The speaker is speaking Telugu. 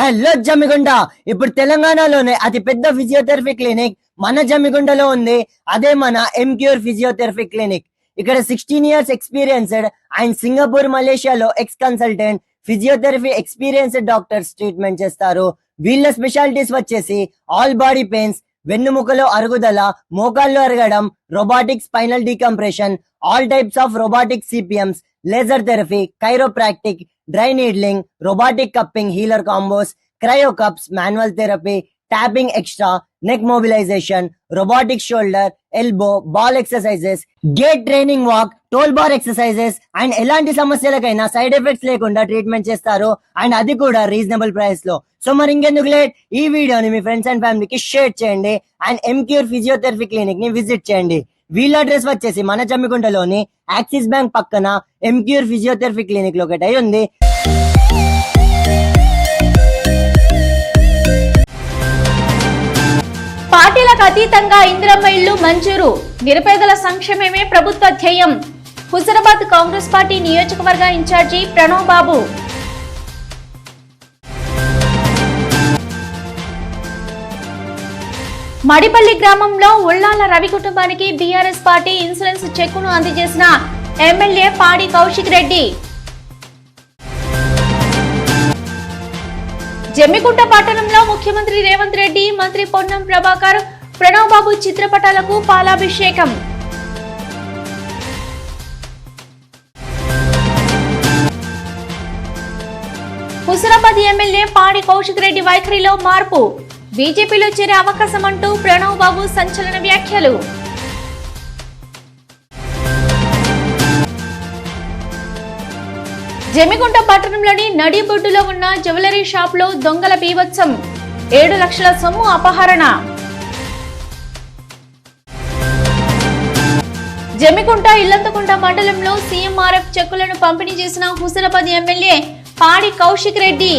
హలో జమిగుండ ఇప్పుడు తెలంగాణలోనే అతి పెద్ద ఫిజియోథెరపీ క్లినిక్ మన జమిగుండలో ఉంది. అదే మన ఎంక్యూర్ ఫిజియోథెరపీ క్లినిక్. ఇక్కడ sixteen years experienced and Singapore మలేషియాలో ex consultant physiotherapy experienced doctors treatment చేస్తారు. వీళ్ళ స్పెషాలిటీస్ వచ్చేసి ఆల్ బాడీ పెయిన్స్ వెన్నుముకలో అరుగుదల మోకాల్లో అరగడం robotic spinal decompression all types of robotic CPMs laser therapy chiropractic dry needling robotic cupping healer combos cryo cups manual therapy taping extra neck mobilisation robotic shoulder elbow ball exercises gait training walk toll bar exercises and ఎలాంటి సమస్యలకైనా సైడ్ ఎఫెక్ట్స్ లేకుండా ట్రీట్మెంట్ చేస్తారు అండ్ అది కూడా రీజనబుల్ ప్రైస్లో. సో మరి ఇంకెందుకు లేట్? ఈ వీడియోని మీ ఫ్రెండ్స్ అండ్ ఫ్యామిలీకి షేర్ చేయండి అండ్ ఎంక్యూర్ ఫిజియోథెరపీ క్లినిక్ని విజిట్ చేయండి. వీళ్ళ అడ్రస్ వచ్చేసి మన జమ్మికుంటలోని యాక్సిస్ బ్యాంక్ పక్కన ఎంక్యూర్ ఫిజియోథెరపీ క్లినిక్లో ఒకటి ఉంది. పార్టీలకు అతీతంగా ఇందిరమ్మ ఇల్లు మంజూరు. నిరుపేదల సంక్షేమమే ప్రభుత్వ ధ్యేయం. హుజరాబాద్ కాంగ్రెస్ పార్టీ నియోజకవర్గ ఇన్ఛార్జి ప్రణవ్ బాబు. మడిపల్లి గ్రామంలో ఉల్లాల రవి కుటుంబానికి బీఆర్ఎస్ పార్టీ ఇన్సూరెన్స్ చెక్కును అందజేసిన ఎమ్మెల్యే పాడి కౌశిక్ రెడ్డి. జమ్మికుంట పట్టణంలో ముఖ్యమంత్రి రేవంత్ రెడ్డి మంత్రి పొన్నం ప్రభాకర్ ప్రణవ్ బాబు చిత్రపటాలకు పాలాభిషేకం. హుసరాబాద్ ఎమ్మెల్యే పాడి కౌశిక్ రెడ్డి వైఖరిలో మార్పు. బీజేపీలో చేరే అవకాశం అంటూ ప్రణవ్ బాబు సంచలన వ్యాఖ్యలు. జమిగుంట పట్టణంలోని నడిబొడ్డులో ఉన్న జ్యువెలరీ షాప్లో దొంగల బీభత్సం. ఏడు లక్షల సొమ్ము అపహరణ. జమికుంట ఇల్లంతకుంట మండలంలో సీఎంఆర్ఎఫ్ చెక్కులను పంపిణీ చేసిన హుజరాబాద్ ఎమ్మెల్యే పాడి కౌశిక్ రెడ్డి.